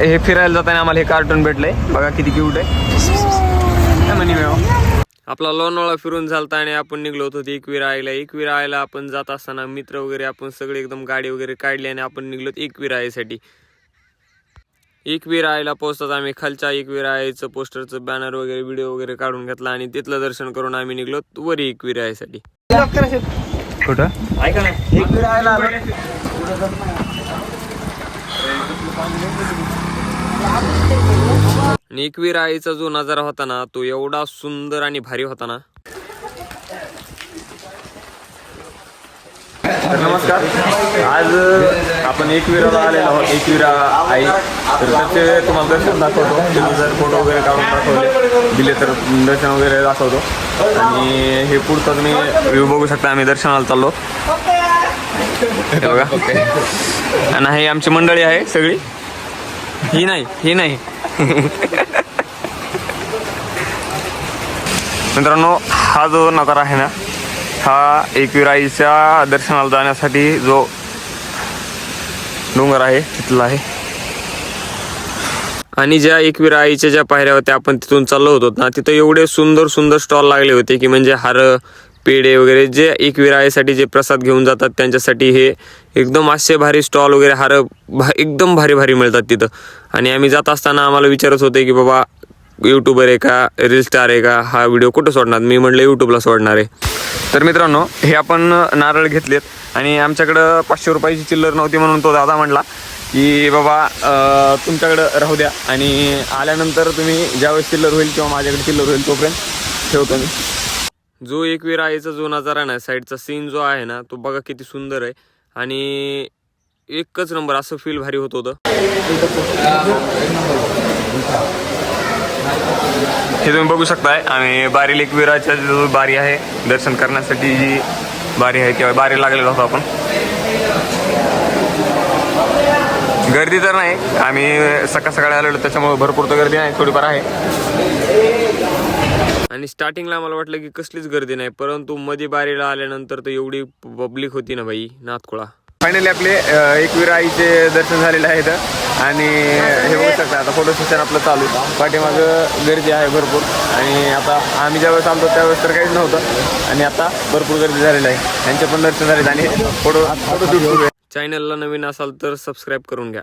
हे फिरायला जाताना आम्हाला हे कार्टून भेटलंय. बघा किती क्यूट आहे? आपला लोणावळा फिरून झालता आणि आपण निघलो होतो एकवीर आयला एकवीर आयला आपण जात असताना मित्र वगैरे आपण सगळे एकदम गाडी वगैरे काढली आणि आपण निघलो एकवीर आयसाठी एकवीर आयला पोहोचतात आम्ही खालच्या एकवीर आयचं पोस्टरचं बॅनर वगैरे व्हिडिओ वगैरे काढून घेतला आणि तिथलं दर्शन करून आम्ही निघलो वरी एकवीर आयसाठी कुठं? ऐका ना. आणि एकवीर आईचा जो नजारा होता ना तो एवढा सुंदर आणि भारी होता ना. तर नमस्कार. आज आपण एकविराला आलेलो आहोत. एकविरा आई. तर त्याचे तुम्हाला दर्शन दाखवतो. तुम्ही जर फोटो वगैरे काढून दाखवले दिले तर दर्शन वगैरे दाखवतो. आणि हे पुढचं तुम्ही व्ह्यू बघू शकता. आम्ही दर्शनाला चाललो. हे बघा. आणि ही आमची मंडळी आहे सगळी. ही नाही ही नाही. मित्रांनो हा जो नजारा आहे ना हा एकविराईच्या दर्शनाला जाण्यासाठी जो डोंगर आहे तिथला आहे. आणि ज्या एकविरा आईच्या ज्या पायऱ्या होत्या आपण तिथून चाललो होतो ना तिथं एवढे सुंदर सुंदर स्टॉल लागले होते की म्हणजे हार पेढे वगैरे जे एकविरा आईसाठी जे प्रसाद घेऊन जातात त्यांच्यासाठी हे एकदम असे भारी स्टॉल वगैरे हार भा एकदम भारी भारी मिळतात तिथं. आणि आम्ही जात असताना आम्हाला विचारत होते की बाबा यूट्यूबर आहे का? रील स्टार आहे का? हा व्हिडिओ कुठं सोडणार? मी म्हटलं यूट्यूबला सोडणार आहे. तर मित्रांनो हे आपण नारळ घेतलेत आणि आमच्याकडं पाचशे रुपयाची चिल्लर नव्हती म्हणून तो दादा म्हणला की बाबा तुमच्याकडं राहू द्या आणि आल्यानंतर तुम्ही ज्यावेळेस चिल्लर होईल किंवा माझ्याकडे चिल्लर होईल तोपर्यंत ठेवतो मी. जो एक आईचा जो नजारा ना साईडचा सीन जो आहे ना तो बघा किती सुंदर आहे. आणि एकच नंबर असं फील भारी होत होतं. हे तुम्ही बघू शकताय आणि बारी लेकवीराच्या जो बारी आहे दर्शन करण्यासाठी जी बारी आहे तेव्हा बारी लागलेलो होतो आपण. गर्दी तर नाही आम्ही सकाळ सकाळी आलेलो त्याच्यामुळे भरपूर तर गर्दी नाही थोडीफार आहे. आणि स्टार्टिंगला आम्हाला वाटलं की कसलीच गर्दी नाही परंतु मध्ये बारीला आल्यानंतर तर एवढी पब्लिक होती ना बाई नाथखोळा फायनली आपले एकवीर आईचे दर्शन झालेले आहेत आणि हे बघू शकता आता फोटो सेशन आपलं चालू. पाठीमागं गर्दी आहे भरपूर. आणि आता आम्ही ज्यावेळेस आलतो त्यावेळेस तर काहीच नव्हतं. आणि आता भरपूर गर्दी झालेली आहे. त्यांचे पण दर्शन झालेत आणि फोटो फोटो शूट सुरू आहे. चॅनलला नवीन असाल तर सबस्क्राईब करून घ्या.